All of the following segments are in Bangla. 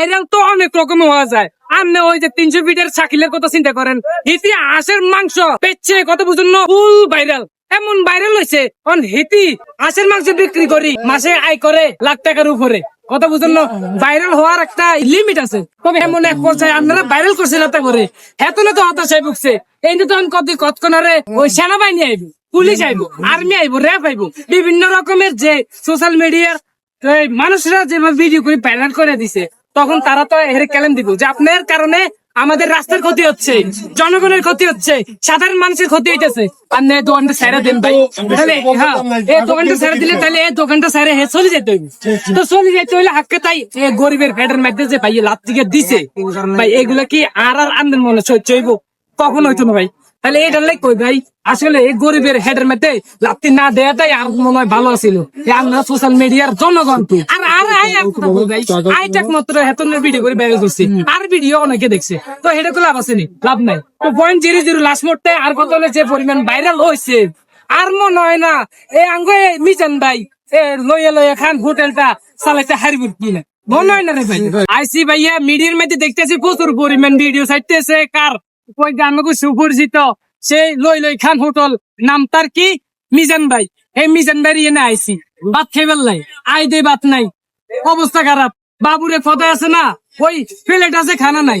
ভাইরাল তো অনেক রকম হওয়া যায়। আপনি ওই যে তিনশো ফিটের শাকিলের কথা চিন্তা করেন। হিতি হাঁসের মাংস পেচ্ছে কত বুঝুন ফুল ভাইরাল। এমন ভাইরাল হয়েছে, অন হিতি হাঁসের মাংস বিক্রি করি, মাসে আয় করে লাখ টাকার উপরে। কথা বুঝুন ভাইরাল হওয়ার একটা লিমিট আছে। তবে এমন এক পর্যায়ে আপনারা ভাইরাল করছেন এত করে। এতনে তো হতাশায় ভুগছে। এই যে তখন কত কতক্ষণারে ওই সেনাবাহিনী আইব, পুলিশ আইব আর্মি আইব আইব। বিভিন্ন রকমের যে সোশ্যাল মিডিয়ার মানুষরা যেভাবে ভিডিও করে ভাইরাল করে দিছে। তখন তারা তো এর ক্যালেম দিব যে আপনার কারণে আমাদের রাস্তার ক্ষতি হচ্ছে, জনগণের ক্ষতি হচ্ছে, সাধারণ মানুষের ক্ষতি হইতেছে। আর নে, দোকানটা সেরা দেন ভাই। তাহলে হ্যাঁ এই দোকানটা সেরা দিলে তাহলে এই দোকানটা সেরে হে চলে যেতে হইবে। তো চলে যেতে হইলে হাক্কে তাই গরিবের পেটের মধ্যে যে ভাই লাভ থেকে দিছে। ভাই, এগুলা কি আর আর আন্দের মনে হইব? কখন হইতো না ভাই। তাহলে এটা লাইক কই ভাই? আসলে এই গরিবের হেডের মধ্যে লাপ্তি না দেয়াটাই আর মনে হয় ভালো ছিল সোশ্যাল মিডিয়ার জনগণ আর আর আই আইটাক মাত্র হেতনের ভিডিও করে করছি। আর ভিডিও অনেকে দেখছে। তো এটা তো লাভ আসেনি লাভ নাই। তো পয়েন্ট জিরো জিরো লাস্ট মোডতে আর যে পরিমাণ ভাইরাল হয়েছে আর মনে হয় না, এই আঙ্গ মিজান ভাই, এ লইয়া লইয়া খান হোটেলটা চালাইতে হারিব কিনা মনে হয় না রে ভাই। আইসি ভাইয়া মিডিয়ার মধ্যে দেখতেছি প্রচুর পরিমাণ ভিডিও ছাড়তেছে। কার? ওই গানগু সুপরিচিত সেই লই লই খান হোটেল, নাম তার কি? মিজান ভাই এই মিজান ভাই এনে আইসি ভাত খেবেল নাই আই দে ভাত নাই। অবস্থা খারাপ বাবুরে ফতে আছে না। ওই প্লেট আছে, খানা নাই।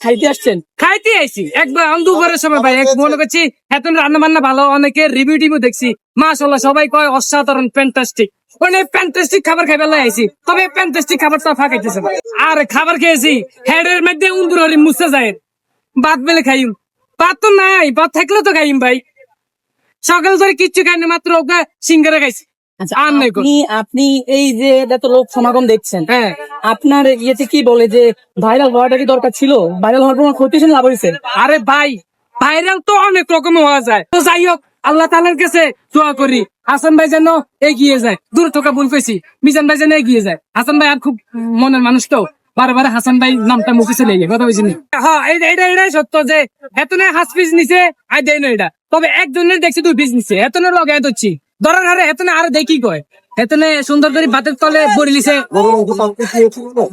খাইতে আসছেন? খাইতে আইছি। একবার আমি সময় ভাই এক মনে করছি এখন রান্না বান্না ভালো অনেকে রিভিউ টিভিউ দেখছি। মাশাল্লাহ সবাই কয় অসাধারণ ফ্যান্টাস্টিক মানে ফ্যান্টাস্টিক খাবার খাইবার লাই আইছি। তবে ফ্যান্টাস্টিক খাবার তো ফাঁকাইতেছে আর খাবার খেয়েছি হেডের মধ্যে উন্দুর হরি মুছে যায়। ভাত বেলে খাইম। ভাত তো নাই ভাত থাকলে তো খাইম ভাই। সকাল ধরে কিচ্ছু খাইনি মাত্র ওকে সিঙ্গারা খাইছি। আচ্ছা আর নাই আপনি এই যে এত লোক সমাগম দেখছেন হ্যাঁ। আপনার ইয়েতে কি বলে যে ভাইরাল হওয়াটা কি দরকার ছিল? ভাইরাল হওয়ার পর ক্ষতি লাভ হয়েছে? আরে ভাই ভাইরাল তো অনেক রকম হওয়া যায়। তো যাই হোক, আল্লাহ তালার কাছে দোয়া করি। হাসান ভাই যেন এগিয়ে যায়। দূর থেকে ভুল পেয়েছি মিজান ভাই যেন এগিয়ে যায়। হাসান ভাই আর খুব মনের মানুষ তো। বারে বারে হাসান ভাই নামটা মুখে চলে গিয়ে কথা বলছি হ্যাঁ এটা এটা এটাই সত্য যে এতনে হাস পিস নিছে আই দেয় না এটা। তবে একজনের দেখছি দুই পিস নিছে এতনের লগে হচ্ছি ধরার হারে এতনে আরও দেখি কয়। এতনে সুন্দর করে ভাতের তলে বড়ি লিছে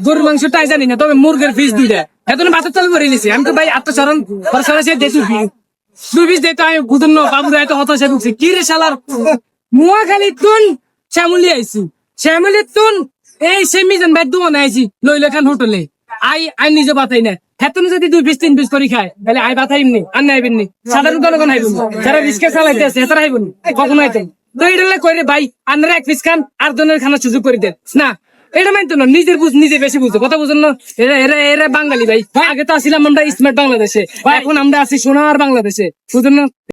গরুর মাংসটাই জানি না, তবে মুরগের দুইটা। এতনে ভাতের তলে আমি তো ভাই আত্মচরণ দেখি দুই দিতে আমি বুঝুন না বাবু এত হতাশা ঢুকছে কি রে শালার, মুয়াখালী তুন, শ্যামলি আইছি। শ্যামলি তুন, এই সেমিজন ভাই দুমন আইছি, লইলে খান হোটেলে। আই আই নিজে বাতাই না। হেতনে যদি দুই পিস তিন পিস করে খায়, তাহলে আই বাতাইম নি আর নাইবেন নি সাধারণ জনগণ যারা রিস্কে চালাইতে আছে কখনো তো এটা কইরে ভাই আপনারা এক পিস খান আর দনের খানা সুযোগ করে দেন। না এটা মানতো না নিজের বুঝ নিজে বেশি বুঝতো। কথা বুঝেন না? এরা এরা এরা বাঙালি ভাই। আগে তো আসিলাম আমরা স্মার্ট বাংলাদেশে। এখন আমরা আছি সোনার বাংলাদেশে। বুঝলেন না?